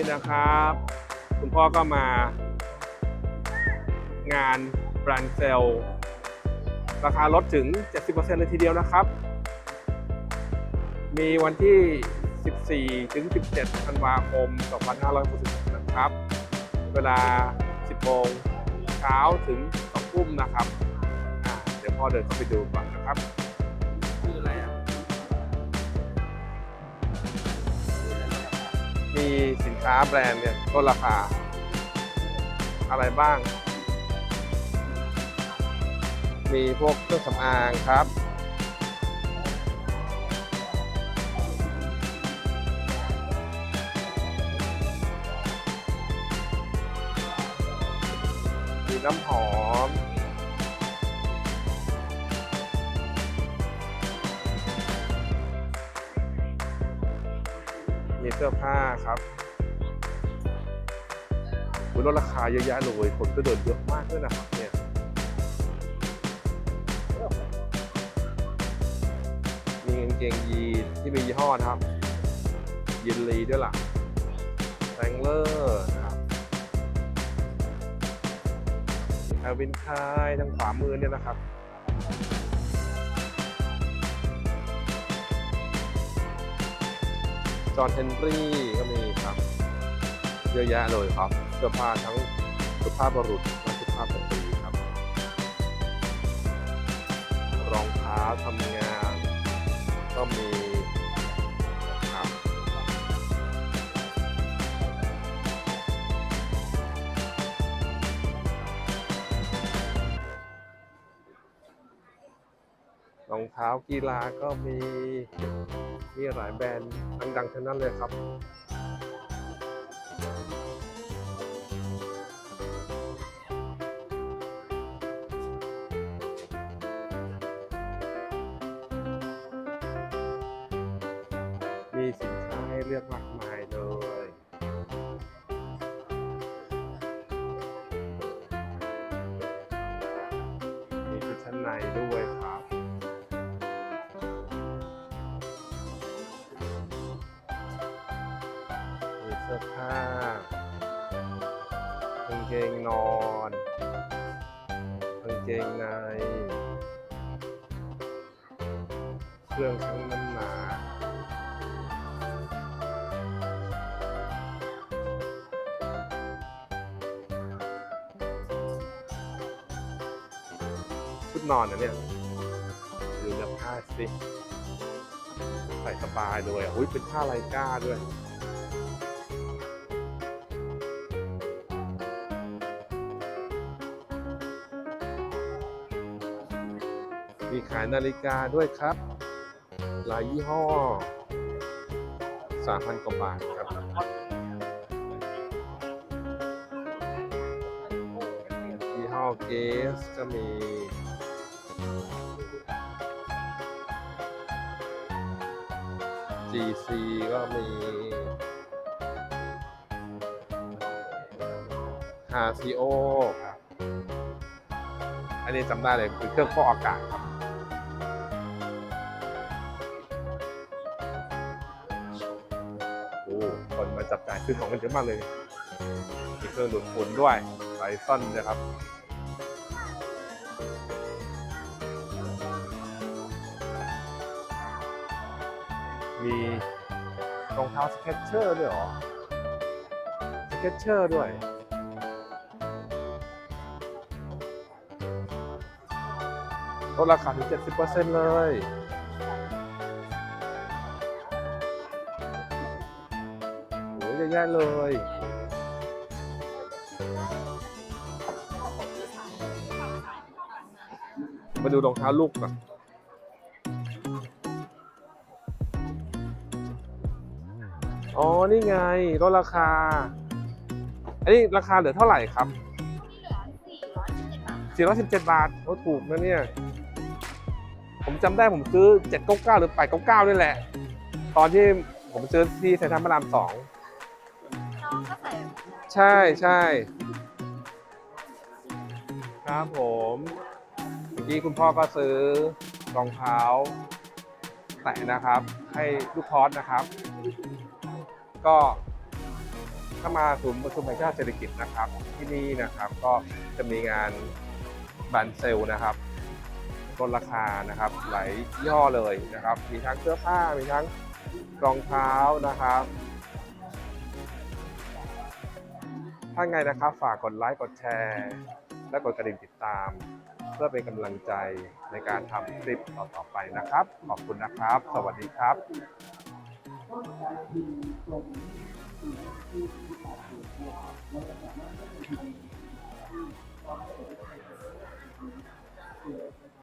นี่นะครับ คุณพ่อก็มา งานแบรนด์เซลราคาลดถึง 70%เลยทีเดียวนะครับ มีวันที่ 14 ถึง 17 ธันวาคม 2566นะครับ เวลา 10 โมงเช้าถึง 2 ทุ่มนะครับ เดี๋ยวพ่อเดินเข้าไปดูก่อนนะครับ มีสินค้าแบรนด์เนี่ยลดราคา อะไรบ้าง มีพวกเครื่องสำอางครับ มีน้ำหอม มีเสื้อผ้าครับคุณลดราคาเยอะแยะเลยคนก็เดินเยอะมากด้วยนะครับเนี่ยมีกางเกงยีนที่มียี่ห้อนะครับยินลีด้วยล่ะแรงเลอร์นะครับแอลวินคายทางขวามือเนี่ยนะครับ จอห์นเฮนรี่ก็มีครับ เยอะแยะเลยครับ เสื้อผ้าทั้งสุภาพบุรุษและสุภาพสตรีครับ รองเท้าทำงาน ก็มีครับรองเท้ากีฬาก็มี มีหลายแบรนด์ดังๆทั้งนั้นเลยครับมีสินค้าให้เลือกมากมาย สื้อผ้ากางเกงนอนกางเกงใน เครื่องชั่งน้ำหนักชุดนอนนะเนี่ยดูเนื้อผ้าสิ ใส่สบายเลยอะอุ้ยเป็นผ้าไลก้าด้วย มีขายนาฬิกาด้วยครับ หลายยี่ห้อ3,000กว่าบาทครับ ยี่ห้อเกสก็มี GC ก็มี HCO ครับ อันนี้จำได้เลยคือเครื่องฟอกอากาศครับ คนมาจับจ่ายซื้อของกันเยอะมากเลย มีเครื่องดูดฝุ่นด้วยไลซอนนะครับมีรองเท้าสเก็ตเชอร์ด้วยหรอ สเก็ตเชอร์ด้วย ลดราคาถึง 70%เลย เยอะแย่เลย มาดูรองเท้าลูกก่อนอ๋อ นี่ไงลดราคา อันนี้ราคาเหลือเท่าไหร่ครับ417 บาทโอ้ถูกนะเนี่ย ผมจำได้ผมซื้อ 799 หรือ 899นี่แหละ ตอนที่ผมซื้อที่ไทยทามพระรามสอง ใส่ใช่ใช่ครับผมเมื่อกี้คุณพ่อก็ซื้อรองเท้าแตะนะครับ ให้ลูกคอสนะครับ ก็ถ้ามาศูนย์ประชุมแห่งชาติเศรษฐกิจนะครับ ที่นี่นะครับก็จะมีงานบันเซลนะครับลดราคานะครับหลายยี่ห้อเลยนะครับ มีทั้งเสื้อผ้ามีทั้งรองเท้านะครับ ถ้าไงนะครับฝากกดไลค์กดแชร์ และกดกระดิ่งติดตาม เพื่อเป็นกำลังใจในการทำคลิปต่อๆไปนะครับ ขอบคุณนะครับ สวัสดีครับ